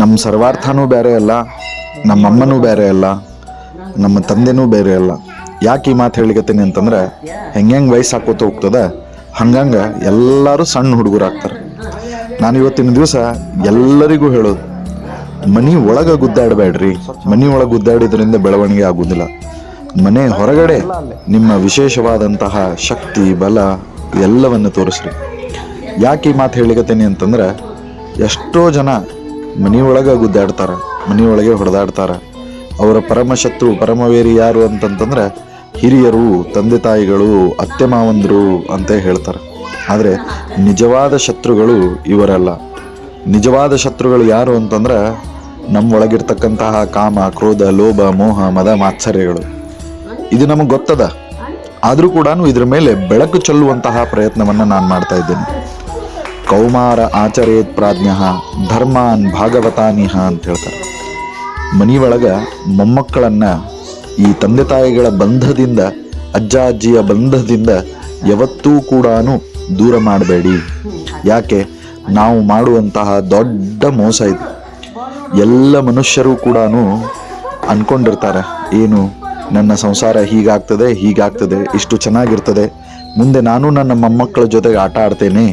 ನಮ್ಮ ಸರ್ವಾರ್ಥನೂ ಬೇರೆ ಅಲ್ಲ ನಮ್ಮ ಅಮ್ಮನೂ ಬೇರೆ ಅಲ್ಲ, ನಮ್ಮ ತಂದೆನೂ ಬೇರೆ ಅಲ್ಲ. ಯಾಕೆ ಈ ಮಾತು ಹೇಳಿಕತ್ತೀನಿ ಅಂತಂದ್ರೆ, ಹೆಂಗೆ ವಯಸ್ಸು ಹಾಕೋತ ಹೋಗ್ತದ, ಹಂಗಂಗೆ ಎಲ್ಲರೂ ಸಣ್ಣ ಹುಡುಗರಾಗ್ತಾರೆ ನಾನು ಇವತ್ತಿನ ದಿವಸ ಎಲ್ಲರಿಗೂ ಹೇಳೋದು, ಮನೆ ಒಳಗೆ ಗುದ್ದಾಡಬೇಡ್ರಿ, ಮನೆ ಒಳಗೆ ಗುದ್ದಾಡಿದ್ರಿಂದ ಬೆಳವಣಿಗೆ ಆಗುವುದಿಲ್ಲ ಮನೆ ಹೊರಗಡೆ ನಿಮ್ಮ ವಿಶೇಷವಾದಂತಹ ಶಕ್ತಿ, ಬಲ ಎಲ್ಲವನ್ನು ತೋರಿಸ್ರಿ. ಯಾಕೆ ಈ ಮಾತು ಹೇಳಿಕತ್ತೇನೆ ಅಂತಂದ್ರೆ, ಎಷ್ಟೋ ಜನ ಮನೆಯೊಳಗೆ ಮನೆ ಮನೆಯೊಳಗೆ ಹೊಡೆದಾಡ್ತಾರೆ. ಅವರ ಪರಮಶತ್ರು, ಪರಮವೇರಿ ಯಾರು ಅಂತಂತಂದ್ರೆ ಹಿರಿಯರು, ತಂದೆ ತಾಯಿಗಳು, ಅತ್ತೆ ಮಾವಂದರು ಅಂತ ಹೇಳ್ತಾರೆ. ಆದರೆ ನಿಜವಾದ ಶತ್ರುಗಳು ಇವರಲ್ಲ. ನಿಜವಾದ ಶತ್ರುಗಳು ಯಾರು ಅಂತಂದ್ರೆ ನಮ್ಮೊಳಗಿರ್ತಕ್ಕಂತಹ ಕಾಮ, ಕ್ರೋಧ, ಲೋಭ, ಮೋಹ, ಮದ, ಮಾತ್ಸರ್ಯಗಳು. ಇದು ನಮಗೆ ಗೊತ್ತದ? ಆದರೂ ಕೂಡ ಇದ್ರ ಮೇಲೆ ಬೆಳಕು ಚೆಲ್ಲುವಂತಹ ಪ್ರಯತ್ನವನ್ನು ನಾನು ಮಾಡ್ತಾ ಇದ್ದೇನೆ. ಕೌಮಾರ ಆಚರೇತ್ ಪ್ರಾಜ್ಞ ಧರ್ಮಾನ್ ಭಾಗವತಾನಿಹ ಅಂತ ಹೇಳ್ತಾರೆ. ಮನೆಯೊಳಗ ಮೊಮ್ಮಕ್ಕಳನ್ನ ಈ ತಂದೆ ತಾಯಿಗಳ ಬಂಧದಿಂದ, ಅಜ್ಜ ಅಜ್ಜಿಯ ಬಂಧದಿಂದ ಯಾವತ್ತೂ ಕೂಡ ದೂರ ಮಾಡಬೇಡಿ. ಯಾಕೆ? ನಾವು ಮಾಡುವಂತಹ ದೊಡ್ಡ ಮೋಸ ಇದು. ಎಲ್ಲ ಮನುಷ್ಯರು ಕೂಡ ಅನ್ಕೊಂಡಿರ್ತಾರೆ, ಏನು ನನ್ನ ಸಂಸಾರ ಹೀಗಾಗ್ತದೆ ಹೀಗಾಗ್ತದೆ, ಇಷ್ಟು ಚೆನ್ನಾಗಿರ್ತದೆ, ಮುಂದೆ ನಾನು ನನ್ನ ಮೊಮ್ಮಕ್ಕಳ ಜೊತೆಗೆ ಆಟ ಆಡ್ತೇನೆ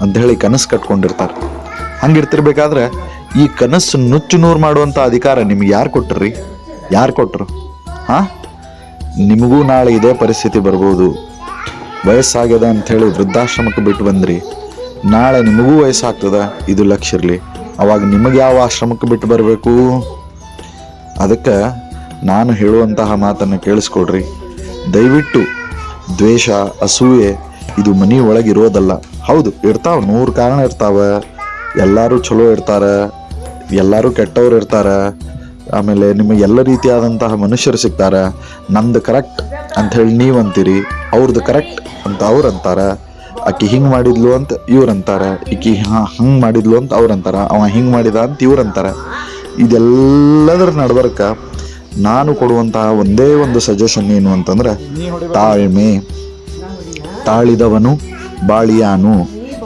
ಅಂತ ಹೇಳಿ ಕನಸು ಕಟ್ಕೊಂಡಿರ್ತಾರೆ. ಹಂಗಿರ್ತಿರ್ಬೇಕಾದ್ರೆ ಈ ಕನಸು ನುಚ್ಚು ನೂರು ಮಾಡುವಂಥ ಅಧಿಕಾರ ನಿಮ್ಗೆ ಯಾರು ಕೊಟ್ರಿ ಯಾರು ಕೊಟ್ರು? ಹಾ? ನಿಮಗೂ ನಾಳೆ ಇದೇ ಪರಿಸ್ಥಿತಿ ಬರ್ಬೋದು. ವಯಸ್ಸಾಗ್ಯದ ಅಂಥೇಳಿ ವೃದ್ಧಾಶ್ರಮಕ್ಕೆ ಬಿಟ್ಟು ಬಂದ್ರಿ. ನಾಳೆ ನಿಮಗೂ ವಯಸ್ಸಾಗ್ತದ? ಇದು ಲಕ್ಷ ಇರಲಿ. ಅವಾಗ ನಿಮಗೆ ಯಾವ ಆಶ್ರಮಕ್ಕೆ ಬಿಟ್ಟು ಬರಬೇಕು? ಅದಕ್ಕೆ ನಾನು ಹೇಳುವಂತಹ ಮಾತನ್ನು ಕೇಳಿಸ್ಕೊಡ್ರಿ. ದಯವಿಟ್ಟು ದ್ವೇಷ, ಅಸೂಯೆ ಇದು ಮನಿ ಒಳಗಿರೋದಲ್ಲ ಹೌದು, ಇರ್ತಾವ, ನೂರು ಕಾರಣ ಇರ್ತಾವ. ಎಲ್ಲರೂ ಚಲೋ ಇರ್ತಾರ, ಎಲ್ಲರೂ ಕೆಟ್ಟವ್ರು ಇರ್ತಾರ. ಆಮೇಲೆ ನಿಮಗೆ ಎಲ್ಲ ರೀತಿಯಾದಂತಹ ಮನುಷ್ಯರು ಸಿಗ್ತಾರ. ನಮ್ದು ಕರೆಕ್ಟ್ ಅಂತ ಹೇಳಿ ನೀವು ಅಂತೀರಿ ಅವ್ರದ್ದು ಕರೆಕ್ಟ್ ಅಂತ ಅವ್ರು ಅಂತಾರ. ಆಕಿ ಹಿಂಗೆ ಮಾಡಿದ್ಲು ಅಂತ ಇವ್ರು ಅಂತಾರ, ಈಕಿ ಹಂಗೆ ಮಾಡಿದ್ಲು ಅಂತ ಅವ್ರು ಅಂತಾರ, ಅವ ಹಿಂಗೆ ಮಾಡಿದ ಅಂತ ಇವ್ರು ಅಂತಾರ. ಇದೆಲ್ಲದರ ನಡ್ಬರ್ಕ ನಾನು ಕೊಡುವಂತಹ ಒಂದೇ ಒಂದು ಸಜೆಷನ್ ಏನು ಅಂತಂದ್ರೆ ತಾಳ್ಮೆ. ತಾಳಿದವನು ಬಾಳಿಯಾನು.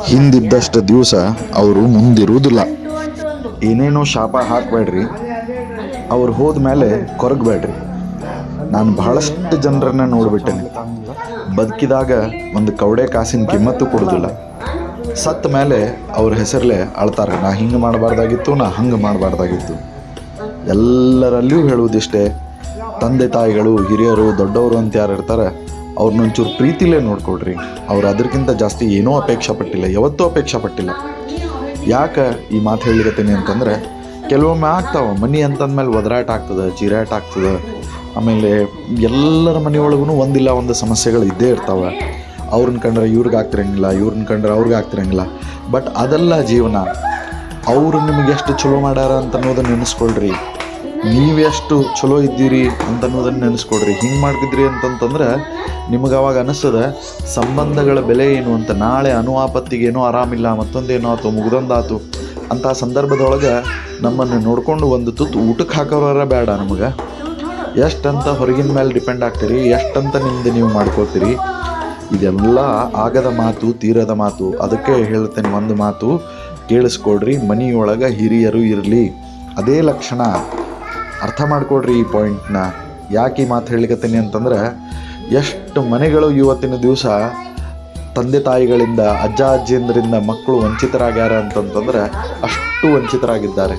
ಹಿಂದಿದ್ದಷ್ಟು ದಿವಸ ಅವರು ಮುಂದಿರುವುದಿಲ್ಲ. ಏನೇನೋ ಶಾಪ ಹಾಕಬೇಡ್ರಿ. ಅವ್ರು ಹೋದ್ಮೇಲೆ ಕೊರಗಬೇಡ್ರಿ. ನಾನು ಬಹಳಷ್ಟು ಜನರನ್ನ ನೋಡ್ಬಿಟ್ಟೇನೆ. ಬದುಕಿದಾಗ ಒಂದು ಕವಡೆ ಕಾಸಿನ ಕಿಮ್ಮತ್ತು ಕೊಡೋದಿಲ್ಲ. ಸತ್ತ ಮೇಲೆ ಅವ್ರ ಹೆಸರಲ್ಲೇ ಅಳ್ತಾರೆ, ನಾ ಹಿಂಗೆ ಮಾಡಬಾರ್ದಾಗಿತ್ತು, ನಾ ಹಂಗೆ ಮಾಡಬಾರ್ದಾಗಿತ್ತು. ಎಲ್ಲರಲ್ಲಿಯೂ ಹೇಳುವುದಿಷ್ಟೇ, ತಂದೆ ತಾಯಿಗಳು, ಹಿರಿಯರು, ದೊಡ್ಡವರು ಅಂತ ಯಾರು ಇರ್ತಾರೆ ಅವ್ರನ್ನೊಂಚೂರು ಪ್ರೀತಿಲೇ ನೋಡ್ಕೊಳ್ರಿ. ಅವ್ರು ಅದಕ್ಕಿಂತ ಜಾಸ್ತಿ ಏನೂ ಅಪೇಕ್ಷೆ ಪಟ್ಟಿಲ್ಲ, ಯಾವತ್ತೂ ಅಪೇಕ್ಷೆ ಪಟ್ಟಿಲ್ಲ. ಯಾಕೆ ಈ ಮಾತು ಹೇಳಿಕತ್ತೀನಿ ಅಂತಂದ್ರೆ, ಕೆಲವೊಮ್ಮೆ ಆಗ್ತಾವ, ಮನಿ ಅಂತಂದ್ಮೇಲೆ ಒದರಾಟ ಆಗ್ತದೆ ಚೀರಾಟ ಆಗ್ತದೆ, ಆಮೇಲೆ ಎಲ್ಲರ ಮನೆಯೊಳಗೂ ಒಂದಿಲ್ಲ, ಒಂದು ಸಮಸ್ಯೆಗಳು ಇದ್ದೇ ಇರ್ತಾವೆ. ಅವ್ರನ್ನ ಕಂಡ್ರೆ ಇವ್ರಿಗೆ ಆಗ್ತಿರಂಗಿಲ್ಲ, ಇವ್ರನ್ನ ಕಂಡ್ರೆ ಅವ್ರಿಗೆ ಆಗ್ತಿರಂಗಿಲ್ಲ. ಬಟ್ ಅದೆಲ್ಲ ಜೀವನ, ಅವರು ನಿಮಗೆ ಎಷ್ಟು ಚಲೋ ಮಾಡ್ಯಾರ ಅಂತ ಅನ್ನೋದನ್ನ ನೆನೆಸ್ಕೊಳ್ರಿ. ನೀವೆಷ್ಟು ಚಲೋ ಇದ್ದೀರಿ ಅಂತ ಅನ್ನೋದನ್ನು ನೆನೆಸ್ಕೊಡ್ರಿ. ಹಿಂಗೆ ಮಾಡಿದ್ರಿ ಅಂತಂತಂದ್ರೆ ನಿಮಗೆ ಅವಾಗ ಅನಿಸ್ತದ, ಸಂಬಂಧಗಳ ಬೆಲೆ ಏನು ಅಂತ, ನಾಳೆ ಅನುವಾಪತ್ತಿಗೆ ಏನೋ ಆರಾಮಿಲ್ಲ, ಮತ್ತೊಂದೇನೋ ಆತು, ಮುಗ್ದೊಂದಾತು, ಅಂಥ ಸಂದರ್ಭದೊಳಗೆ ನಮ್ಮನ್ನು ನೋಡ್ಕೊಂಡು ಒಂದು ತುತ್ತು ಊಟಕ್ಕೆ ಹಾಕೋರ ಬೇಡ ನಮಗೆ. ಎಷ್ಟಂತ ಹೊರಗಿನ ಮೇಲೆ ಡಿಪೆಂಡ್ ಆಗ್ತೀರಿ, ಎಷ್ಟಂತ ನಿಮ್ದು ನೀವು ಮಾಡ್ಕೋತೀರಿ, ಇದೆಲ್ಲ ಆಗದ ಮಾತು, ತೀರದ ಮಾತು, ಅದಕ್ಕೆ ಹೇಳ್ತೇನೆ ಒಂದು ಮಾತು, ಕೇಳಿಸ್ಕೊಡ್ರಿ, ಮನೆಯೊಳಗೆ ಹಿರಿಯರು ಇರಲಿ. ಅದೇ ಲಕ್ಷಣ. ಅರ್ಥ ಮಾಡ್ಕೊಡ್ರಿ ಈ ಪಾಯಿಂಟ್ನ ಯಾಕೆ ಈ ಮಾತು ಹೇಳಿಕತ್ತೀನಿ ಅಂತಂದ್ರೆ, ಎಷ್ಟು ಮನೆಗಳು ಇವತ್ತಿನ ದಿವಸ ತಂದೆ ತಾಯಿಗಳಿಂದ, ಅಜ್ಜ ಅಜ್ಜಿಯಂದ್ರಿಂದ ಮಕ್ಕಳು ವಂಚಿತರಾಗ್ಯಾರ ಅಂತಂತಂದ್ರೆ, ಅಷ್ಟು ವಂಚಿತರಾಗಿದ್ದಾರೆ.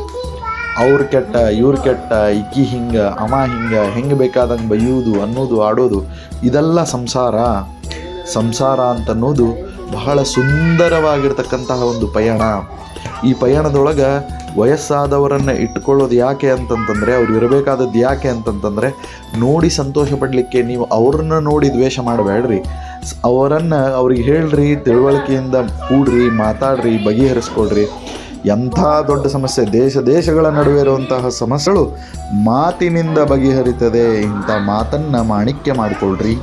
ಅವ್ರು ಕೆಟ್ಟ, ಇವ್ರು ಕೆಟ್ಟ ಇಕ್ಕಿ ಹಿಂಗ ಅಮ ಹಿಂಗ, ಹೆಂಗೆ ಬೇಕಾದಂಗೆ ಬೈಯುವುದು ಅನ್ನೋದು, ಆಡೋದು, ಇದೆಲ್ಲ ಸಂಸಾರ. ಸಂಸಾರ ಅಂತನ್ನೋದು ಬಹಳ ಸುಂದರವಾಗಿರ್ತಕ್ಕಂತಹ ಒಂದು ಪಯಣ. ಈ ಪಯಣದೊಳಗೆ ವಯಸ್ಸಾದವರನ್ನು ಇಟ್ಕೊಳ್ಳೋದು ಯಾಕೆ ಅಂತಂತಂದರೆ, ಅವ್ರು ಇರಬೇಕಾದದ್ದು ಯಾಕೆ ಅಂತಂತಂದರೆ, ನೋಡಿ ಸಂತೋಷ ಪಡಲಿಕ್ಕೆ ನೀವು ಅವ್ರನ್ನ ನೋಡಿ ದ್ವೇಷ ಮಾಡಬೇಡ್ರಿ. ಅವರನ್ನು ಅವ್ರಿಗೆ ಹೇಳ್ರಿ, ತಿಳುವಳಿಕೆಯಿಂದ ಕೂಡ್ರಿ, ಮಾತಾಡ್ರಿ, ಬಗೆಹರಿಸ್ಕೊಳ್ರಿ. ಎಂಥ ದೊಡ್ಡ ಸಮಸ್ಯೆ, ದೇಶ, ದೇಶಗಳ ನಡುವೆ ಇರುವಂತಹ ಸಮಸ್ಯೆಗಳು ಮಾತಿನಿಂದ ಬಗೆಹರಿತದೆ. ಇಂಥ ಮಾತನ್ನು ಮಾಣಿಕ್ಯ ಮಾಡಿಕೊಳ್ರಿ.